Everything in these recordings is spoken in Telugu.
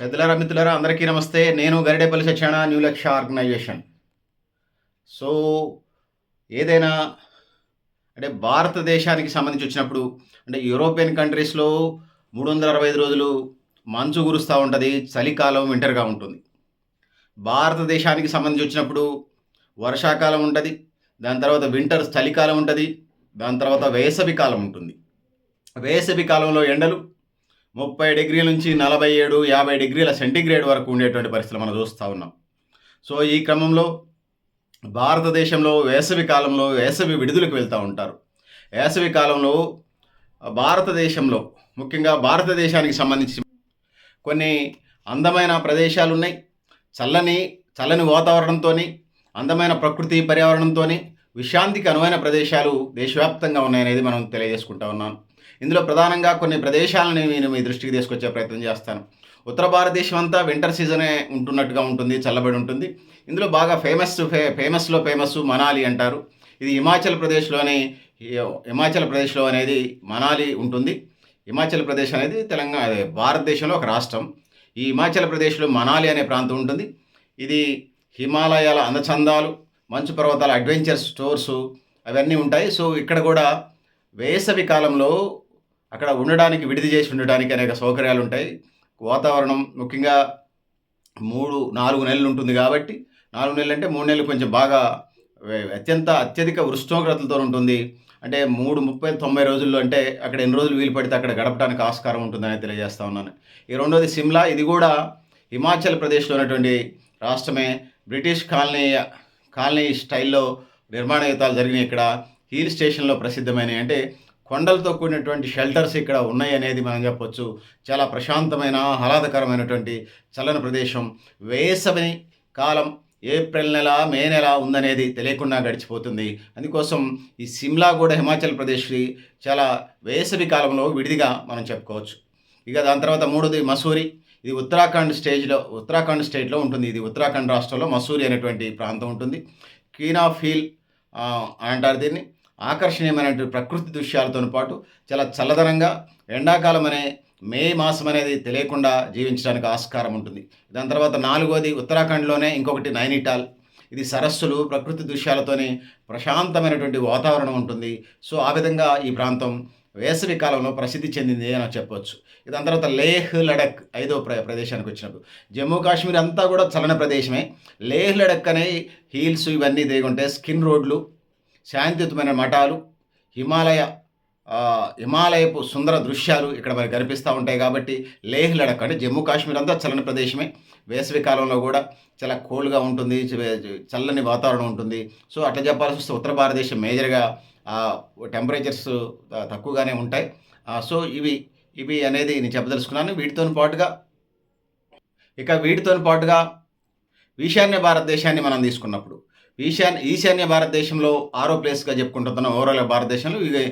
పెద్దలారా మిత్రులారా అందరికీ నమస్తే. నేను Garidepalli Satyana new Lakshya organization. So ఏదైనా అంటే భారతదేశానికి సంబంధించి వచ్చినప్పుడు అంటే యూరోపియన్ కంట్రీస్లో మూడు వందల అరవై ఐదు రోజులు మంచు కురుస్తూ ఉంటుంది చలికాలం వింటర్గా ఉంటుంది. భారతదేశానికి సంబంధించి వచ్చినప్పుడు వర్షాకాలం ఉంటుంది దాని తర్వాత వింటర్ చలికాలం ఉంటుంది దాని తర్వాత వేసవి కాలం ఉంటుంది. వేసవి కాలంలో ఎండలు ముప్పై డిగ్రీల నుంచి నలభై ఏడు యాభై డిగ్రీల సెంటీగ్రేడ్ వరకు ఉండేటువంటి పరిస్థితులు మనం చూస్తూ ఉన్నాం. సో ఈ క్రమంలో భారతదేశంలో వేసవి కాలంలో వేసవి విడుదలకు వెళ్తూ ఉంటారు. వేసవి కాలంలో భారతదేశంలో ముఖ్యంగా భారతదేశానికి సంబంధించి కొన్ని అందమైన ప్రదేశాలు ఉన్నాయి. చల్లని చల్లని వాతావరణంతో అందమైన ప్రకృతి పర్యావరణంతో విశాంతికి అనువైన ప్రదేశాలు దేశవ్యాప్తంగా ఉన్నాయనేది మనం తెలియజేసుకుంటా ఉన్నాను ఇందులో ప్రధానంగా కొన్ని ప్రదేశాలని నేను మీ దృష్టికి తీసుకొచ్చే ప్రయత్నం చేస్తాను. ఉత్తర భారతదేశం అంతా వింటర్ సీజనే ఉంటున్నట్టుగా ఉంటుంది చల్లబడి ఉంటుంది. ఇందులో బాగా ఫేమస్ ఫే ఫేమస్లో ఫేమస్ మనాలి అంటారు. ఇది హిమాచల్ ప్రదేశ్లోని హిమాచల్ ప్రదేశ్లో అనేది మనాలి ఉంటుంది. హిమాచల్ ప్రదేశ్ అనేది తెలంగాణ భారతదేశంలో ఒక రాష్ట్రం. ఈ హిమాచల్ ప్రదేశ్లో మనాలి అనే ప్రాంతం ఉంటుంది. ఇది హిమాలయాల అందచందాలు మంచు పర్వతాల అడ్వెంచర్ స్టోర్సు అవన్నీ ఉంటాయి. సో ఇక్కడ కూడా వేసవి కాలంలో అక్కడ ఉండడానికి విడిది చేసి ఉండడానికి అనేక సౌకర్యాలు ఉంటాయి. వాతావరణం ముఖ్యంగా మూడు నాలుగు నెలలు ఉంటుంది కాబట్టి నాలుగు నెలలు అంటే మూడు నెలలు కొంచెం బాగా అత్యంత అత్యధిక ఉష్ణోగ్రతలతో ఉంటుంది. అంటే మూడు ముప్పై తొంభై రోజుల్లో అంటే అక్కడ ఎన్ని రోజులు వీలు పడితే అక్కడ గడపడానికి ఆస్కారం ఉంటుందని తెలియజేస్తా ఉన్నాను. ఈ రెండోది సిమ్లా. ఇది కూడా హిమాచల్ ప్రదేశ్లో ఉన్నటువంటి రాష్ట్రమే. బ్రిటిష్ కాలనీ కాలనీ స్టైల్లో నిర్మాణయుతాలు జరిగినాయి. ఇక్కడ హిల్ స్టేషన్లో ప్రసిద్ధమైనవి. అంటే కొండలతో కూడినటువంటి షెల్టర్స్ ఇక్కడ ఉన్నాయి అనేది మనం చెప్పొచ్చు. చాలా ప్రశాంతమైన ఆహ్లాదకరమైనటువంటి చల్లని ప్రదేశం. వేసవి కాలం ఏప్రిల్ నెల మే నెల ఉందనేది తెలియకుండా గడిచిపోతుంది. అందుకోసం ఈ సిమ్లా కూడా హిమాచల్ ప్రదేశ్ చాలా వేసవి కాలంలో విడిదిగా మనం చెప్పుకోవచ్చు. ఇక దాని తర్వాత మూడోది మసూరి. ఇది ఉత్తరాఖండ్ స్టేజ్లో ఉత్తరాఖండ్ స్టేట్లో ఉంటుంది. ఇది ఉత్తరాఖండ్ రాష్ట్రంలో మసూరి అనేటువంటి ప్రాంతం ఉంటుంది. క్వీన్ ఆఫ్ హిల్ అంటారు దీన్ని. ఆకర్షణీయమైనటువంటి ప్రకృతి దృశ్యాలతో పాటు చాలా చల్లదనంగా ఎండాకాలం అనే మే మాసం అనేది తెలియకుండా జీవించడానికి ఆస్కారం ఉంటుంది. దాని తర్వాత నాలుగోది ఉత్తరాఖండ్లోనే ఇంకొకటి నైనిటాల్. ఇది సరస్సులు ప్రకృతి దృశ్యాలతోనే ప్రశాంతమైనటువంటి వాతావరణం ఉంటుంది. సో ఆ విధంగా ఈ ప్రాంతం వేసవి కాలంలో ప్రసిద్ధి చెందింది అని చెప్పవచ్చు దాని తర్వాత లేహ్ లడక్ ఐదో ప్ర ప్రదేశానికి వచ్చినప్పుడు. జమ్మూ కాశ్మీర్ అంతా కూడా చలన ప్రదేశమే. లేహ్ లడక్ అనే హీల్స్ ఇవన్నీ దిగుంటే స్కిన్ రోడ్లు శాంతియుతమైన మఠాలు హిమాలయ హిమాలయపు సుందర దృశ్యాలు ఇక్కడ మనకి కనిపిస్తూ ఉంటాయి కాబట్టి లేహ్ లడక్ అంటే జమ్మూ కాశ్మీర్ అంతా చల్లని ప్రదేశమే. వేసవి కాలంలో కూడా చాలా కోల్డ్గా ఉంటుంది చల్లని వాతావరణం ఉంటుంది. సో అట్లా చెప్పాల్సి వస్తే ఉత్తర భారతదేశం మేజర్గా టెంపరేచర్స్ తక్కువగానే ఉంటాయి. సో ఇవి ఇవి అనేది నేను చెప్పదలుచుకున్నాను. వీటితో పాటుగా ఇక వీటితో పాటుగా ఈశాన్య భారతదేశాన్ని మనం తీసుకున్నప్పుడు ఈశాన్య ఈశాన్య భారతదేశంలో ఆరో ప్లేస్గా చెప్పుకుంటున్నాం. ఓవరాల్ భారతదేశంలో ఇది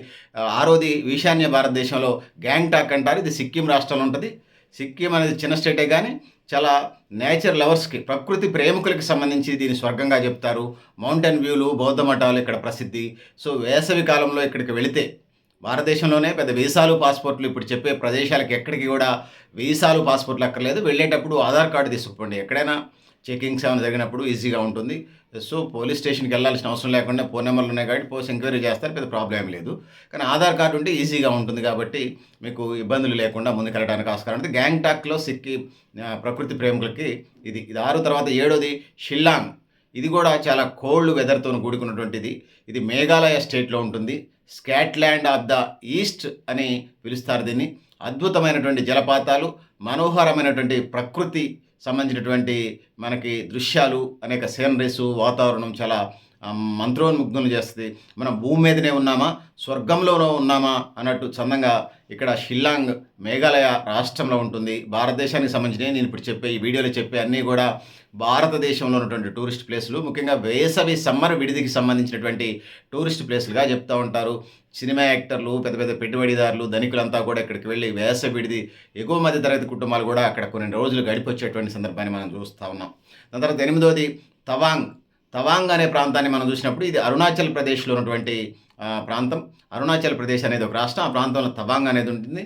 ఆరోది ఈశాన్య భారతదేశంలో గ్యాంగ్టాక్ అంటారు. ఇది సిక్కిం రాష్ట్రంలో ఉంటుంది. సిక్కిం అనేది చిన్న స్టేటే కానీ చాలా నేచర్ లవర్స్కి ప్రకృతి ప్రేమికులకి సంబంధించి దీన్ని స్వర్గంగా చెప్తారు. మౌంటైన్ వ్యూలు బౌద్ధ మఠాలు ఇక్కడ ప్రసిద్ధి. సో వేసవి కాలంలో ఇక్కడికి వెళితే భారతదేశంలోనే పెద్ద వీసాలు పాస్పోర్ట్లు ఇప్పుడు చెప్పే ప్రదేశాలకు ఎక్కడికి కూడా వీసాలు పాస్పోర్ట్లు అక్కర్లేదు. వెళ్ళేటప్పుడు ఆధార్ కార్డు తీసుకుపోండి ఎక్కడైనా. చెకింగ్స్ ఏమైనా జరిగినప్పుడు ఈజీగా ఉంటుంది. సో పోలీస్ స్టేషన్కి వెళ్ళాల్సిన అవసరం లేకుండా ఫోన్ నెంబర్లు ఉన్నాయి కాబట్టి పోస్ట్ ఎంక్వైరీ చేస్తారు పెద్ద ప్రాబ్లం లేదు. కానీ ఆధార్ కార్డు ఉంటే ఈజీగా ఉంటుంది కాబట్టి మీకు ఇబ్బందులు లేకుండా ముందుకెళ్ళడానికి ఆస్కారం ఉంటుంది గ్యాంగ్టాక్లో సిక్కి ప్రకృతి ప్రేమికులకి ఇది ఇది ఆరు తర్వాత ఏడోది షిల్లాంగ్. ఇది కూడా చాలా కోల్డ్ వెదర్తో కూడుకున్నటువంటిది. ఇది మేఘాలయ స్టేట్లో ఉంటుంది. స్కాట్లాండ్ ఆఫ్ ద ఈస్ట్ అని పిలుస్తారు దీన్ని. అద్భుతమైనటువంటి జలపాతాలు మనోహరమైనటువంటి ప్రకృతి సంబంధించినటువంటి మనకి దృశ్యాలు అనేక సీనరీస్ వాతావరణం చాలా మంత్రోన్ముగ్ధులు చేస్తుంది. మనం భూమి మీదనే ఉన్నామా? స్వర్గంలోనో ఉన్నామా? అన్నట్టు చందంగా ఇక్కడ షిల్లాంగ్ మేఘాలయ రాష్ట్రంలో ఉంటుంది. భారతదేశానికి సంబంధించిన నేను ఇప్పుడు చెప్పే ఈ వీడియోలో చెప్పే అన్నీ కూడా భారతదేశంలో ఉన్నటువంటి టూరిస్ట్ ప్లేసులు ముఖ్యంగా వేసవి సమ్మర్ విడిదికి సంబంధించినటువంటి టూరిస్ట్ ప్లేసులుగా చెప్తూ ఉంటారు. సినిమా యాక్టర్లు పెద్ద పెద్ద పెట్టుబడిదారులు ధనికులంతా కూడా ఇక్కడికి వెళ్ళి వేసవి విడిది ఎగువ మధ్య తరగతి కుటుంబాలు కూడా అక్కడ కొన్ని రోజులు గడిపొచ్చేటువంటి సందర్భాన్ని మనం చూస్తూ ఉన్నాం. దాని తర్వాత ఎనిమిదోది తవాంగ్. తవాంగ్ అనే ప్రాంతాన్ని మనం చూసినప్పుడు ఇది అరుణాచల్ ప్రదేశ్లో ఉన్నటువంటి ప్రాంతం. అరుణాచల్ ప్రదేశ్ అనేది ఒక రాష్ట్రం. ఆ ప్రాంతంలో తవాంగ్ అనేది ఉంటుంది.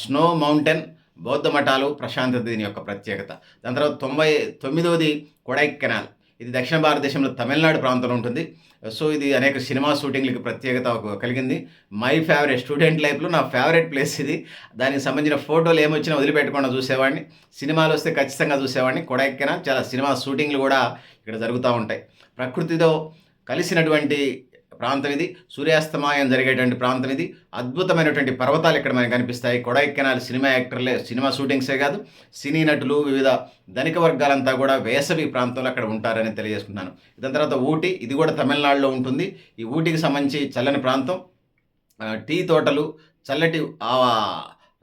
స్నో మౌంటైన్ బౌద్ధ మఠాలు ప్రశాంతత దీని యొక్క ప్రత్యేకత. దాని తర్వాత తొంభై తొమ్మిదవది కొడైకెనాల్. ఇది దక్షిణ భారతదేశంలో తమిళనాడు ప్రాంతంలో ఉంటుంది. సో ఇది అనేక సినిమా షూటింగ్లకి ప్రత్యేకత కలిగింది. మై ఫేవరెట్ స్టూడెంట్ లైఫ్లో నా ఫేవరెట్ ప్లేస్ ఇది. దానికి సంబంధించిన ఫోటోలు ఏమొచ్చినా వదిలిపెట్టకుండా చూసేవాడిని. సినిమాలు వస్తే ఖచ్చితంగా చూసేవాడిని. కొడైకెనా చాలా సినిమా షూటింగ్లు కూడా ఇక్కడ జరుగుతూ ఉంటాయి. ప్రకృతితో కలిసినటువంటి ప్రాంతం ఇది సూర్యాస్తమాయం జరిగేటువంటి ప్రాంతం ఇది అద్భుతమైనటువంటి పర్వతాలు ఇక్కడ మనకు కనిపిస్తాయి. కొడైకెనాల్ సినిమా యాక్టర్లే సినిమా షూటింగ్సే కాదు సినీ నటులు వివిధ ధనిక వర్గాలంతా కూడా వేసవి ప్రాంతంలో అక్కడ ఉంటారని తెలియజేసుకున్నాను దాని తర్వాత ఊటీ ఇది కూడా తమిళనాడులో ఉంటుంది. ఈ ఊటీకి సంబంధించి చల్లని ప్రాంతం. టీ తోటలు చల్లటి ఆ,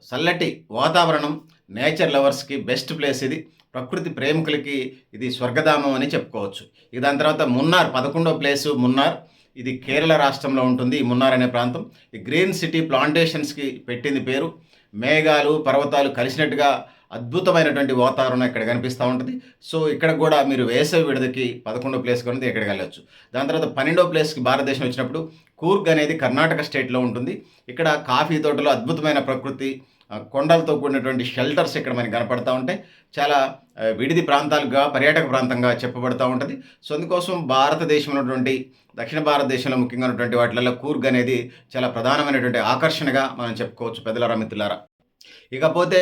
చల్లటి వాతావరణం నేచర్ లవర్స్కి బెస్ట్ ప్లేస్ ఇది. ప్రకృతి ప్రేమికులకి ఇది స్వర్గధామం అని చెప్పుకోవచ్చు. ఇక దాని తర్వాత మున్నార్ పదకొండో ప్లేసు మున్నార్. ఇది కేరళ రాష్ట్రంలో ఉంటుంది మున్నార్ అనే ప్రాంతం. ఈ గ్రీన్ సిటీ ప్లాంటేషన్స్కి పెట్టింది పేరు. మేఘాలు పర్వతాలు కలిసినట్టుగా అద్భుతమైనటువంటి వాతావరణం ఇక్కడ కనిపిస్తూ ఉంటుంది. సో ఇక్కడ కూడా మీరు వేసవి విడదకి పదకొండో ప్లేస్ ఉన్నది ఇక్కడికి వెళ్ళొచ్చు. దాని తర్వాత పన్నెండో ప్లేస్కి భారతదేశం వచ్చినప్పుడు కూర్గ్ అనేది కర్ణాటక స్టేట్లో ఉంటుంది. ఇక్కడ కాఫీ తోటలో అద్భుతమైన ప్రకృతి కొండలతో కూడినటువంటి షెల్టర్స్ ఇక్కడ మనకి కనపడతా ఉంటాయి. చాలా విడిది ప్రాంతాలుగా పర్యాటక ప్రాంతంగా చెప్పబడుతూ ఉంటుంది. సో అందుకోసం భారతదేశంలో ఉన్నటువంటి దక్షిణ భారతదేశంలో ముఖ్యంగా ఉన్నటువంటి వాటిలలో కూర్గ్ అనేది చాలా ప్రధానమైనటువంటి ఆకర్షణగా మనం చెప్పుకోవచ్చు పెద్దలారా మిత్రులారా. ఇకపోతే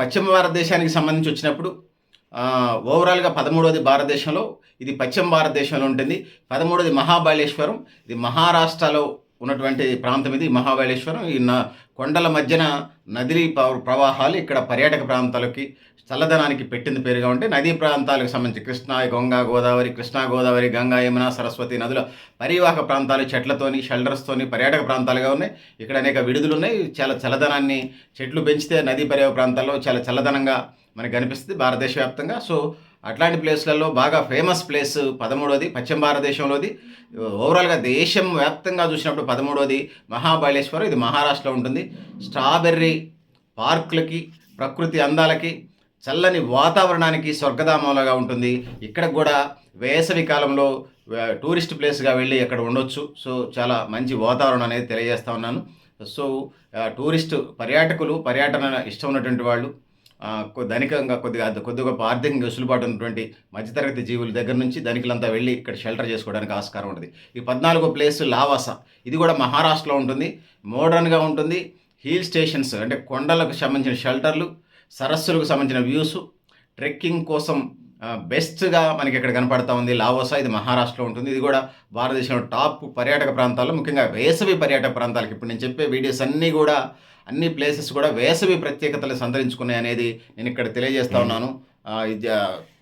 పశ్చిమ భారతదేశానికి సంబంధించి వచ్చినప్పుడు ఓవరాల్గా పదమూడవది భారతదేశంలో ఇది పశ్చిమ భారతదేశంలో ఉంటుంది. పదమూడవది మహాబలేశ్వరం. ఇది మహారాష్ట్రలో ఉన్నటువంటి ప్రాంతం ఇది మహాబలేశ్వరం. ఈ న కొండల మధ్యన నదీ ప- ప్రవాహాలు ఇక్కడ పర్యాటక ప్రాంతాలకి చల్లదనానికి పెట్టింది పేరుగా ఉంటే నదీ ప్రాంతాలకు సంబంధించి కృష్ణా గంగా గోదావరి కృష్ణా గోదావరి గంగా యమున సరస్వతి నదుల పరివాహక ప్రాంతాలు చెట్లతోని షెల్డర్స్తోని పర్యాటక ప్రాంతాలుగా ఉన్నాయి. ఇక్కడ అనేక విడుదలు ఉన్నాయి చాలా చల్లదనాన్ని చెట్లు పెంచితే నదీ పరివాహక ప్రాంతాల్లో చాలా చల్లదనంగా మనకు కనిపిస్తుంది భారతదేశ వ్యాప్తంగా సో అట్లాంటి ప్లేస్లలో బాగా ఫేమస్ ప్లేస్ పదమూడోది పశ్చిమ భారతదేశంలోది. ఓవరాల్గా దేశం వ్యాప్తంగా చూసినప్పుడు పదమూడోది మహాబలేశ్వరం ఇది మహారాష్ట్రలో ఉంటుంది. స్ట్రాబెర్రీ పార్కులకి ప్రకృతి అందాలకి చల్లని వాతావరణానికి స్వర్గధామంలాగా ఉంటుంది. ఇక్కడ కూడా వేసవి కాలంలో టూరిస్ట్ ప్లేస్గా వెళ్ళి అక్కడ ఉండొచ్చు. సో చాలా మంచి వాతావరణం అనేది తెలియజేస్తా ఉన్నాను. సో టూరిస్ట్ పర్యాటకులు పర్యటన ఇష్టం ఉన్నటువంటి వాళ్ళు ధనికంగా కొద్దిగా కొద్దిగా గొప్ప ఆర్థికంగా వెసులుబాటు ఉన్నటువంటి మధ్యతరగతి జీవుల దగ్గర నుంచి ధనికులంతా వెళ్ళి ఇక్కడ షెల్టర్ చేసుకోవడానికి ఆస్కారం ఉంటుంది ఈ పద్నాలుగో ప్లేస్ లావాసా ఇది కూడా మహారాష్ట్రలో ఉంటుంది మోడర్న్గా ఉంటుంది హిల్ స్టేషన్స్ అంటే కొండలకు సంబంధించిన షెల్టర్లు సరస్సులకు సంబంధించిన వ్యూస్ ట్రెక్కింగ్ కోసం బెస్ట్గా మనకి ఇక్కడ కనపడతా ఉంది. లావోసా ఇది మహారాష్ట్రలో ఉంటుంది. ఇది కూడా భారతదేశంలో టాప్ పర్యాటక ప్రాంతాల్లో ముఖ్యంగా వేసవి పర్యాటక ప్రాంతాలకు. ఇప్పుడు నేను చెప్పే వీడియోస్ అన్నీ కూడా అన్ని ప్లేసెస్ కూడా వేసవి ప్రత్యేకతలు సంతరించుకున్నాయి అనేది నేను ఇక్కడ తెలియజేస్తా ఉన్నాను. ఆ, ఇది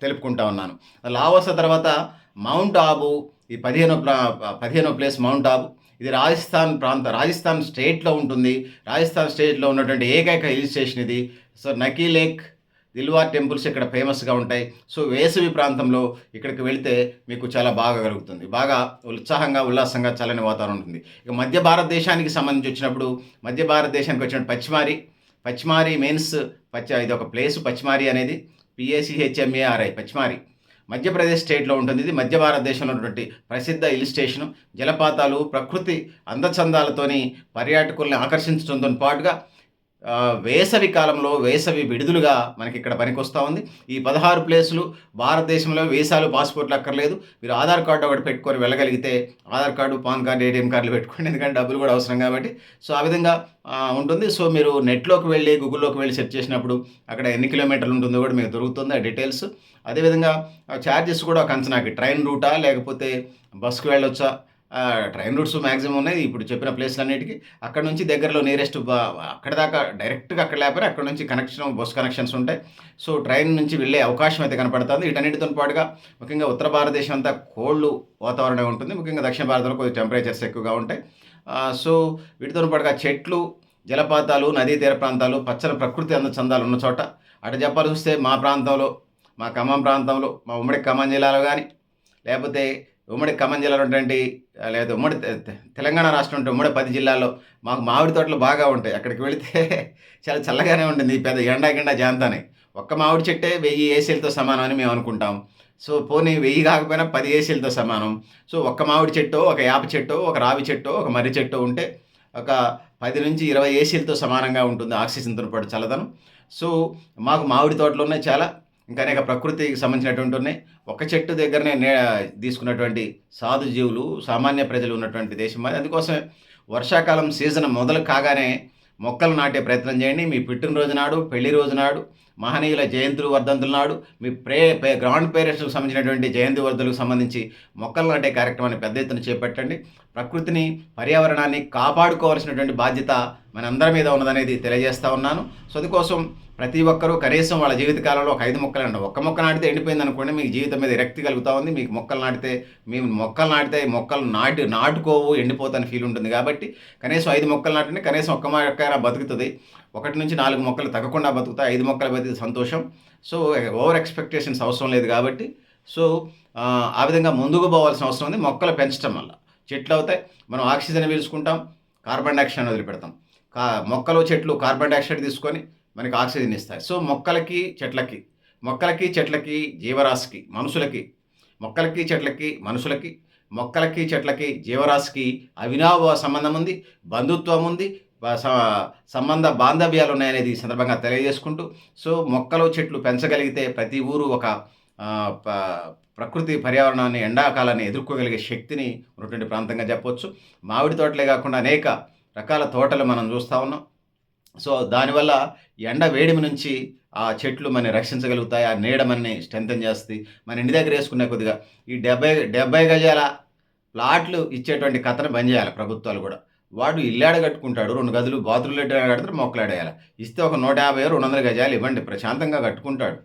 తెలుపుకుంటా ఉన్నాను. లావోసా తర్వాత మౌంట్ ఆబు ఈ పదిహేనో పదిహేనో ప్లేస్ మౌంట్ ఆబు. ఇది రాజస్థాన్ ప్రాంత రాజస్థాన్ స్టేట్లో ఉంటుంది. రాజస్థాన్ స్టేట్లో ఉన్నటువంటి ఏకైక హిల్ స్టేషన్ ఇది. So Nakki lake Dilwara temples ఇక్కడ ఫేమస్గా ఉంటాయి. సో వేసవి ప్రాంతంలో ఇక్కడికి వెళితే మీకు చాలా బాగా కలుగుతుంది. బాగా ఉత్సాహంగా ఉల్లాసంగా చల్లని వాతావరణం ఉంటుంది. ఇక మధ్య భారతదేశానికి సంబంధించి వచ్చినప్పుడు మధ్య భారతదేశానికి వచ్చిన పచ్చిమారి పచ్చిమారి మీన్స్ పచ్చ ఇది ఒక ప్లేస్ పచ్చిమారి అనేది పిఏసిహెచ్ఎంఏఆర్ఐ పచ్చిమారి. మధ్యప్రదేశ్ స్టేట్లో ఉంటుంది. ఇది మధ్య భారతదేశంలో ఉన్నటువంటి ప్రసిద్ధ హిల్ స్టేషను. జలపాతాలు ప్రకృతి అందచందాలతోని పర్యాటకుల్ని ఆకర్షించడంతో పాటుగా వేసవి కాలంలో వేసవి విడుదలుగా మనకి ఇక్కడ పనికొస్తూ ఉంది. ఈ పదహారు ప్లేసులు భారతదేశంలో వీసాలు పాస్పోర్ట్లు అక్కర్లేదు. మీరు ఆధార్ కార్డు ఒకటి పెట్టుకొని వెళ్ళగలిగితే Aadhaar card PAN card ATM కార్డులు పెట్టుకోండి. ఎందుకంటే డబ్బులు కూడా అవసరం కాబట్టి. సో ఆ విధంగా ఉంటుంది. సో మీరు నెట్లోకి వెళ్ళి గూగుల్లోకి వెళ్ళి సెర్చ్ చేసినప్పుడు అక్కడ ఎన్ని కిలోమీటర్లు ఉంటుందో కూడా మీకు దొరుకుతుంది ఆ డీటెయిల్స్. అదేవిధంగా ఛార్జెస్ కూడా ఒక అంచనాకి ట్రైన్ రూటా లేకపోతే బస్సుకు వెళ్ళొచ్చా? ట్రైన్ రూట్స్ మ్యాక్సిమం ఉన్నాయి. ఇప్పుడు చెప్పిన ప్లేస్లన్నిటికీ అక్కడ నుంచి దగ్గరలో నియరెస్ట్ అక్కడ దాకా డైరెక్ట్గా అక్కడ లేకపోతే అక్కడ నుంచి కనెక్షన్ బస్ కనెక్షన్స్ ఉంటాయి. సో ట్రైన్ నుంచి వెళ్ళే అవకాశం అయితే కనపడుతుంది. వీటన్నిటితో పాటుగా ముఖ్యంగా ఉత్తర భారతదేశం అంతా కోళ్ళు వాతావరణం ఉంటుంది. ముఖ్యంగా దక్షిణ భారతంలో కొద్దిగా టెంపరేచర్స్ ఎక్కువగా ఉంటాయి. సో వీటితో పాటుగా చెట్లు జలపాతాలు నదీ తీర ప్రాంతాలు పచ్చని ప్రకృతి అందచందాలు ఉన్న చోట అటు చెప్పాలి వస్తే మా ప్రాంతంలో మా ఖమ్మం ప్రాంతంలో మా ఉమ్మడి ఖమ్మం జిల్లాలో కానీ లేకపోతే ఉమ్మడి ఖమ్మం జిల్లాలో ఉన్నటువంటి లేదా ఉమ్మడి తె- తెలంగాణ రాష్ట్రం ఉంటే ఉమ్మడి పది జిల్లాల్లో మాకు మామిడి తోటలు బాగా ఉంటాయి. అక్కడికి వెళితే చాలా చల్లగానే ఉంటుంది ఈ పెద్ద ఎండా గిండా జాంతానే. ఒక్క మామిడి చెట్టే వెయ్యి ఏసీలతో సమానం అని మేము అనుకుంటాం. సో పోనీ వెయ్యి కాకపోయినా పది ఏసీలతో సమానం. సో ఒక్క మామిడి చెట్టు ఒక యాప చెట్టు ఒక రావి చెట్టు ఒక మర్రి చెట్టు ఉంటే ఒక పది నుంచి ఇరవై ఏసీలతో సమానంగా ఉంటుంది ఆక్సిజన్తో పాటు చల్లదనం. సో మాకు మామిడి తోటలు ఉన్నాయి చాలా. ఇంకా అనేక ప్రకృతికి సంబంధించినటువంటి ఉన్నాయి. ఒక చెట్టు దగ్గరనే నే తీసుకున్నటువంటి సాధు జీవులు సామాన్య ప్రజలు ఉన్నటువంటి దేశం అది. అందుకోసం వర్షాకాలం సీజన్ మొదలు కాగానే మొక్కలు నాటే ప్రయత్నం చేయండి. మీ పుట్టినరోజు నాడు పెళ్ళి రోజు నాడు మహనీయుల జయంతులు వర్ధంతుల నాడు మీ ప్రే పే గ్రాండ్ పేరెంట్స్కి సంబంధించినటువంటి జయంతి వర్ధులకు సంబంధించి మొక్కలు నాటే కార్యక్రమాన్ని పెద్ద ఎత్తున చేపట్టండి. ప్రకృతిని పర్యావరణాన్ని కాపాడుకోవాల్సినటువంటి బాధ్యత మనందరి మీద ఉన్నదనేది తెలియజేస్తూ ఉన్నాను. సో అందుకోసం ప్రతి ఒక్కరూ కనీసం వాళ్ళ జీవితకాలంలో ఒక ఐదు మొక్కలు అండి ఒక్క మొక్క నాటితే ఎండిపోయింది అనుకోండి మీకు జీవితం మీద విరక్తి కలుగుతూ ఉంది. మీకు మొక్కలు నాటితే మేము మొక్కలు నాటితే మొక్కలు నాటి నాటుకోవు ఎండిపోతాని ఫీల్ ఉంటుంది. కాబట్టి కనీసం ఐదు మొక్కలు నాటితే కనీసం ఒక్క మొక్క బతుకుతుంది. ఒకటి నుంచి నాలుగు మొక్కలు తగ్గకుండా బతుకుతాయి. ఐదు మొక్కలు బతికి సంతోషం. సో ఓవర్ ఎక్స్పెక్టేషన్స్ అవసరం లేదు కాబట్టి సో ఆ, విధంగా ముందుకు పోవాల్సిన అవసరం ఉంది. మొక్కలు పెంచడం వల్ల. చెట్లు అవుతాయి. మనం ఆక్సిజన్ పీల్చుకుంటాం. కార్బన్ డైఆక్సైడ్ వదిలిపెడతాం. కా మొక్కలు చెట్లు కార్బన్ డైఆక్సైడ్ తీసుకొని మనకి ఆక్సిజన్ ఇస్తాయి. సో మొక్కలకి చెట్లకి మొక్కలకి చెట్లకి జీవరాశికి మనుషులకి మొక్కలకి చెట్లకి మనుషులకి మొక్కలకి చెట్లకి జీవరాశికి అవినాభావ సంబంధం ఉంది. బంధుత్వం ఉంది. సంబంధ బాంధవ్యాలు ఉన్నాయనేది ఈ సందర్భంగా తెలియజేసుకుంటూ సో మొక్కలు చెట్లు పెంచగలిగితే ప్రతి ఊరు ఒక ప్రకృతి పర్యావరణాన్ని ఎండాకాలాన్ని ఎదుర్కోగలిగే శక్తిని ఉన్నటువంటి ప్రాంతంగా చెప్పవచ్చు మామిడి తోటలే కాకుండా అనేక రకాల తోటలు మనం చూస్తూ ఉన్నాం. సో దానివల్ల ఎండ వేడిమి నుంచి ఆ చెట్లు మన రక్షించగలుగుతాయి ఆ నీడ మనని స్ట్రెంథన్ చేస్తుంది. మన ఇంటి దగ్గర వేసుకునే కొద్దిగా ఈ డెబ్బై డెబ్బై గజాల ప్లాట్లు ఇచ్చేటువంటి కథను బంద్ చేయాలి ప్రభుత్వాలు కూడా. వాడు ఇల్లాడ కట్టుకుంటాడు రెండు గదులు బాత్రూమ్లు కడతారు మొక్కలాడేయాలి ఇస్తే ఒక నూట యాభై రెండు వందల గజాలు ఇవ్వండి ప్రశాంతంగా కట్టుకుంటాడు.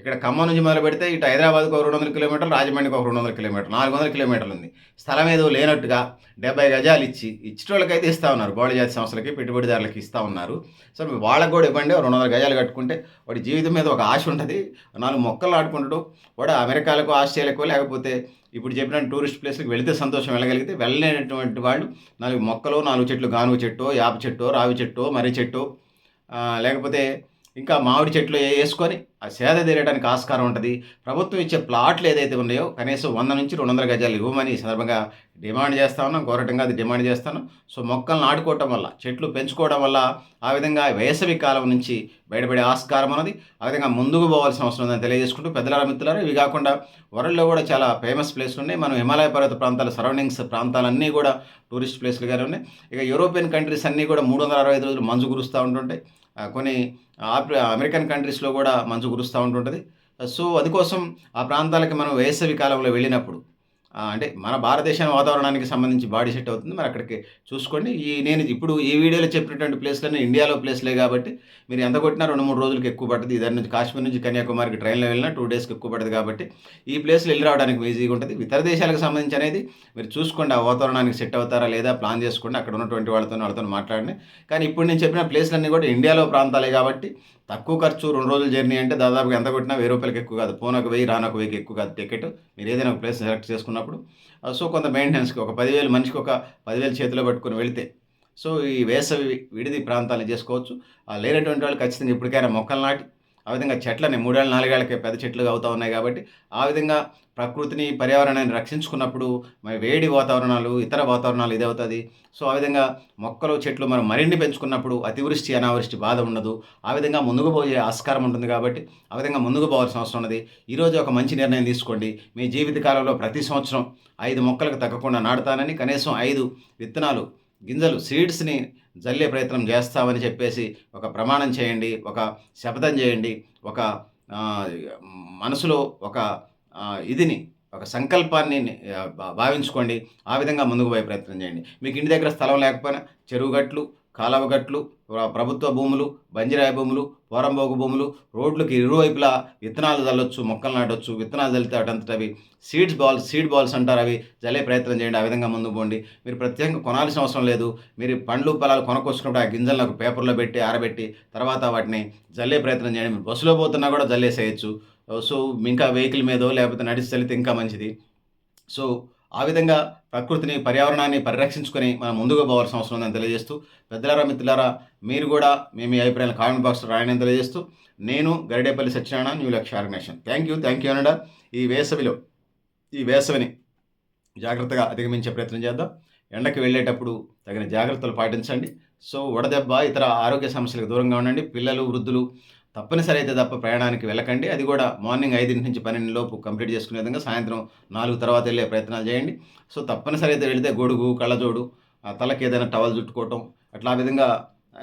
ఇక్కడ ఖమ్మం నుంచి మొదలు పెడితే ఇటు హైదరాబాద్కు ఒక రెండు వందల కిలోమీటర్లు రాజమండ్రికి ఒక రెండు వందల కిలోమీటర్లు నాలుగు వందల కిలోమీటర్లు ఉంది. స్థలం ఏదో లేనట్టుగా డెబ్బై గజాలు ఇచ్చి ఇచ్చేటోళ్ళకైతే ఇస్తా ఉన్నారు. బోళ జాతి సంస్థలకి పెట్టుబడిదారులకి ఇస్తా ఉన్నారు. సో మీ వాళ్ళకు కూడా ఇవ్వండి రెండు వందల గజాలు కట్టుకుంటే వాడి జీవితం మీద ఒక ఆశ ఉంటుంది. నాలుగు మొక్కలు ఆడుకుంటాడు వాడు అమెరికాలకు ఆస్ట్రేలియాకో లేకపోతే ఇప్పుడు చెప్పిన టూరిస్ట్ ప్లేస్లకు వెళితే సంతోషం వెళ్ళగలిగితే వెళ్ళలేనటువంటి వాళ్ళు నాలుగు మొక్కలు నాలుగు చెట్లు గానుగ చెట్టు యాప చెట్టు రావి చెట్టు మర్రి చెట్టు లేకపోతే ఇంకా మామిడి చెట్లు ఏ- వేసుకొని ఆ సేద తీరడానికి ఆస్కారం ఉంటుంది. ప్రభుత్వం ఇచ్చే ప్లాట్లు ఏదైతే ఉన్నాయో కనీసం వంద నుంచి రెండు వందల గజాలు ఇవ్వమని ఈ సందర్భంగా డిమాండ్ చేస్తా ఉన్నాం. గౌరవంగా అది డిమాండ్ చేస్తాను సో మొక్కలను నాటుకోవటం వల్ల చెట్లు పెంచుకోవడం వల్ల ఆ విధంగా వేసవి కాలం నుంచి బయటపడే ఆస్కారం ఉన్నది. ఆ విధంగా ముందుకు పోవాల్సిన అవసరం ఉందని తెలియజేసుకుంటూ పెద్దల మిత్రులారా ఇవి కాకుండా వరల్డ్లో కూడా చాలా ఫేమస్ ప్లేస్లు ఉన్నాయి. మనం హిమాలయ పర్వత ప్రాంతాల సరౌండింగ్స్ ప్రాంతాలన్నీ కూడా టూరిస్ట్ ప్లేస్లుగానే ఉన్నాయి. ఇక యూరోపియన్ కంట్రీస్ అన్నీ కూడా మూడు వందల అరవై ఐదు రోజులు మంచు కురుస్తూ ఉంటుంటాయి. కొన్ని అమెరికన్ కంట్రీస్లో కూడా మంచు కురుస్తూ ఉంటుంటుంది. సో అందుకోసం ఆ ప్రాంతాలకి మనం వేసవి కాలంలో వెళ్ళినప్పుడు అంటే మన భారతదేశం వాతావరణానికి సంబంధించి బాడీ సెట్ అవుతుంది. మరి అక్కడికి చూసుకోండి. ఈ నేను ఇప్పుడు ఈ వీడియోలో చెప్పినటువంటి ప్లేస్లన్నీ ఇండియాలో ప్లేస్లే కాబట్టి మీరు ఎంత కొట్టినా రెండు మూడు రోజులకు ఎక్కువ పడుతుంది ఇద్దరి నుంచి కాశ్మీర్ నుంచి కన్యాకుమారికి ట్రైన్లో వెళ్ళినా టూ డేస్కి ఎక్కువ పడుతుంది కాబట్టి ఈ ప్లేస్లో వెళ్ళి రావడానికి ఈజీగా ఉంటుంది. ఇతర దేశాలకు సంబంధించి అనేది మీరు చూసుకోండి. ఆ వాతావరణానికి సెట్ అవుతారా లేదా ప్లాన్ చేసుకోండి. అక్కడ ఉన్నటువంటి వాళ్ళతో వాళ్ళతో మాట్లాడండి. కానీ ఇప్పుడు నేను చెప్పిన ప్లేస్లన్నీ కూడా ఇండియాలో ప్రాంతాలే కాబట్టి తక్కువ ఖర్చు రెండు రోజుల జర్నీ అంటే దాదాపుగా ఎంత కొట్టినా వెయ్యి రూపాయలకి ఎక్కువ కాదు. పోనొక వెయ్యి రానొక వెయ్యికి ఎక్కువ కాదు టికెట్. మీరు ఏదైనా ఒక ప్లేస్ సెలెక్ట్ చేసుకున్నప్పుడు సో కొంత మెయింటెనెన్స్కి ఒక పదివేలు మనిషికి ఒక పదివేలు చేతిలో పట్టుకొని వెళితే సో ఈ వేసవి విడిది ప్రాంతాలను చేసుకోవచ్చు. ఆ లేనటువంటి వాళ్ళు ఖచ్చితంగా ఇప్పటికైనా మొక్కలు నాటి ఆ విధంగా చెట్లని మూడేళ్ళ నాలుగేళ్ళకే పెద్ద చెట్లుగా అవుతూ ఉన్నాయి కాబట్టి ఆ విధంగా ప్రకృతిని పర్యావరణాన్ని రక్షించుకున్నప్పుడు మరి వేడి వాతావరణాలు ఇతర వాతావరణాలు ఇదవుతుంది. సో ఆ విధంగా మొక్కలు చెట్లు మనం మరిన్ని పెంచుకున్నప్పుడు అతివృష్టి అనావృష్టి బాధ ఉండదు. ఆ విధంగా ముందుకు పోయే ఆస్కారం ఉంటుంది కాబట్టి ఆ విధంగా ముందుకు పోవాల్సిన అవసరం ఉన్నది. ఈరోజు ఒక మంచి నిర్ణయం తీసుకోండి. మీ జీవితకాలంలో ప్రతి సంవత్సరం ఐదు మొక్కలకు తగ్గకుండా నాటుతానని కనీసం ఐదు విత్తనాలు గింజలు సీడ్స్ని జల్లే ప్రయత్నం చేస్తామని చెప్పేసి ఒక ప్రమాణం చేయండి ఒక శపథం చేయండి ఒక మనసులో ఒక ఇదిని ఒక సంకల్పాన్ని భా- భావించుకోండి ఆ విధంగా ముందుకు పోయే ప్రయత్నం చేయండి. మీకు ఇంటి దగ్గర స్థలం లేకపోయినా చెరువు గట్లు కాలవగట్లు ప్రభుత్వ భూములు బంజిరాయి భూములు పోరంబోగు భూములు రోడ్లకి ఇరువైపులా విత్తనాలు చల్లొచ్చు మొక్కలు నాటొచ్చు విత్తనాలు చల్లితే అటంతట అవి సీడ్స్ బాల్స్ సీడ్ బాల్స్ అంటారు అవి జల్లే ప్రయత్నం చేయండి ఆ విధంగా ముందు పోండి. మీరు ప్రత్యేకంగా కొనాల్సిన అవసరం లేదు. మీరు పండ్లు పొలాలు కొనుక్కొచ్చినప్పుడు ఆ గింజలను పేపర్లో పెట్టి ఆరబెట్టి తర్వాత వాటిని జల్లే ప్రయత్నం చేయండి. మీరు బస్సులో పోతున్నా కూడా జల్లేసేయచ్చు. సో ఇంకా వెహికల్ మీదో లేకపోతే నడిచి చల్లితే ఇంకా మంచిది. సో ఆ విధంగా ప్రకృతిని పర్యావరణాన్ని పరిరక్షించుకొని మనం ముందుకు పోవాల్సిన అవసరం ఉందని తెలియజేస్తూ పెద్దలారా మిత్రులారా మీరు కూడా మీ మీ అభిప్రాయాలు కామెంట్ బాక్స్ రాయని తెలియజేస్తూ నేను Garidepalli Satyanarayana new Lakshya organization thank you thank you అనడా. ఈ వేసవిలో ఈ వేసవిని జాగ్రత్తగా అధిగమించే ప్రయత్నం చేద్దాం. ఎండకు వెళ్ళేటప్పుడు తగిన జాగ్రత్తలు పాటించండి. సో వడదెబ్బ ఇతర ఆరోగ్య సమస్యలకు దూరంగా ఉండండి. పిల్లలు వృద్ధులు తప్పనిసరి అయితే తప్ప ప్రయాణానికి వెళ్ళకండి. అది కూడా మార్నింగ్ ఐదింటి నుంచి పన్నెండు లోపు కంప్లీట్ చేసుకునే విధంగా సాయంత్రం నాలుగు తర్వాత వెళ్ళే ప్రయత్నాలు చేయండి. సో తప్పనిసరి అయితే వెళితే గొడుగు కళ్ళజోడు ఆ తలకి ఏదైనా టవల్ చుట్టుకోవటం అట్లా ఆ విధంగా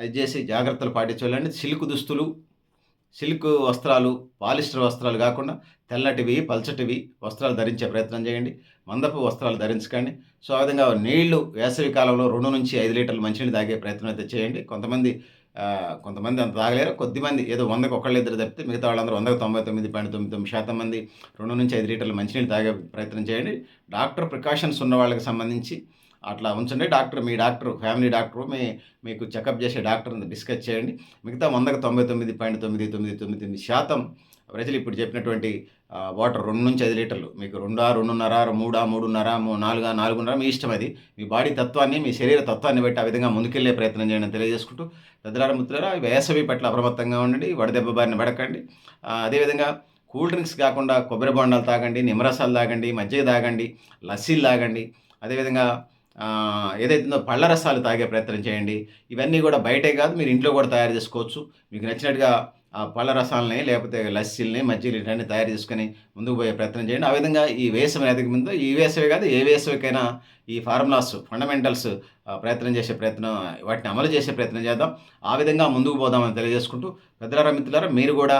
ఇది చేసి జాగ్రత్తలు పాటించాలండి. సిల్క్ దుస్తులు సిల్క్ వస్త్రాలు పాలిస్టర్ వస్త్రాలు కాకుండా తెల్లటివి పల్చటివి వస్త్రాలు ధరించే ప్రయత్నం చేయండి. మందపు వస్త్రాలు ధరించకండి. సో ఆ విధంగా నీళ్ళు వేసవి కాలంలో రెండు నుంచి ఐదు లీటర్లు మంచినీళ్ళు తాగే ప్రయత్నం అయితే చేయండి. కొంతమంది కొంతమంది అంత తాగలేరు కొద్దిమంది ఏదో వందకు ఒకళ్ళు ఇద్దరు తప్పితే మిగతా వాళ్ళందరూ వందకు తొంభై తొమ్మిది పాయింట్ తొమ్మిది తొమ్మిది శాతం మంది రెండు నుంచి ఐదు లీటర్లు మంచినీళ్ళు తాగే ప్రయత్నం చేయండి. డాక్టర్ ప్రికాషన్స్ ఉన్న వాళ్ళకి సంబంధించి అట్లా ఉంచండి. డాక్టర్ మీ డాక్టర్ ఫ్యామిలీ డాక్టర్ మీ మీకు చెకప్ చేసే డాక్టర్ని డిస్కస్ చేయండి. మిగతా వందకు తొంభై తొమ్మిది పాయింట్ తొమ్మిది తొమ్మిది తొమ్మిది తొమ్మిది శాతం ప్రజలు ఇప్పుడు చెప్పినటువంటి వాటర్ రెండు నుంచి ఐదు లీటర్లు. మీకు రెండా రెండున్నర మూడా మూడున్నర మూ- నాలుగా నాలుగున్నర మీ ఇష్టం అది. మీ బాడీ తత్వాన్ని మీ శరీర తత్వాన్ని బట్టి ఆ విధంగా ముందుకెళ్ళే ప్రయత్నం చేయండి తెలియజేసుకుంటూ. పెద్దలార మిత్రులారా వేసవి పట్ల అప్రమత్తంగా ఉండండి. వడదెబ్బ బారిన పడకండి. అదేవిధంగా కూల్ డ్రింక్స్ కాకుండా కొబ్బరి బొండాలు తాగండి నిమ్మరసాలు తాగండి మజ్జిగ తాగండి లస్సీలు తాగండి. అదేవిధంగా ఏదైతుందో పళ్ళ రసాలు తాగే ప్రయత్నం చేయండి. ఇవన్నీ కూడా బయటే కాదు మీరు ఇంట్లో కూడా తయారు చేసుకోవచ్చు. మీకు నచ్చినట్టుగా ఆ పళ్ళ రసాలని లేకపోతే లస్సీలని మజ్జీలు ఇవన్నీ తయారు చేసుకొని ముందుకు పోయే ప్రయత్నం చేయండి. ఆ విధంగా ఈ వేసవి ఎదగ ముందు ఈ వేసవి కాదు ఏ వేసవికైనా ఈ ఫార్ములాస్ ఫండమెంటల్స్ ప్రయత్నం చేసే ప్రయత్నం వాటిని అమలు చేసే ప్రయత్నం చేద్దాం. ఆ విధంగా ముందుకు పోదామని తెలియజేసుకుంటూ పెద్దలారా మిత్రులారా మీరు కూడా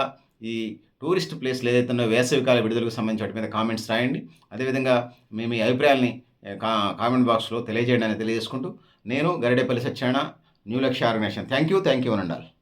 ఈ టూరిస్ట్ ప్లేస్లు ఏదైతే ఉన్నాయో వేసవికాల విడుదలకు సంబంధించి వాటి మీద కామెంట్స్ రాయండి. అదేవిధంగా మీ మీ అభిప్రాయాల్ని కా కామెంట్ బాక్స్లో తెలియజేయండి అని తెలియజేసుకుంటూ నేను Garidepalli సత్యాన new Lakshya organization. Thank you thank you అనండాలి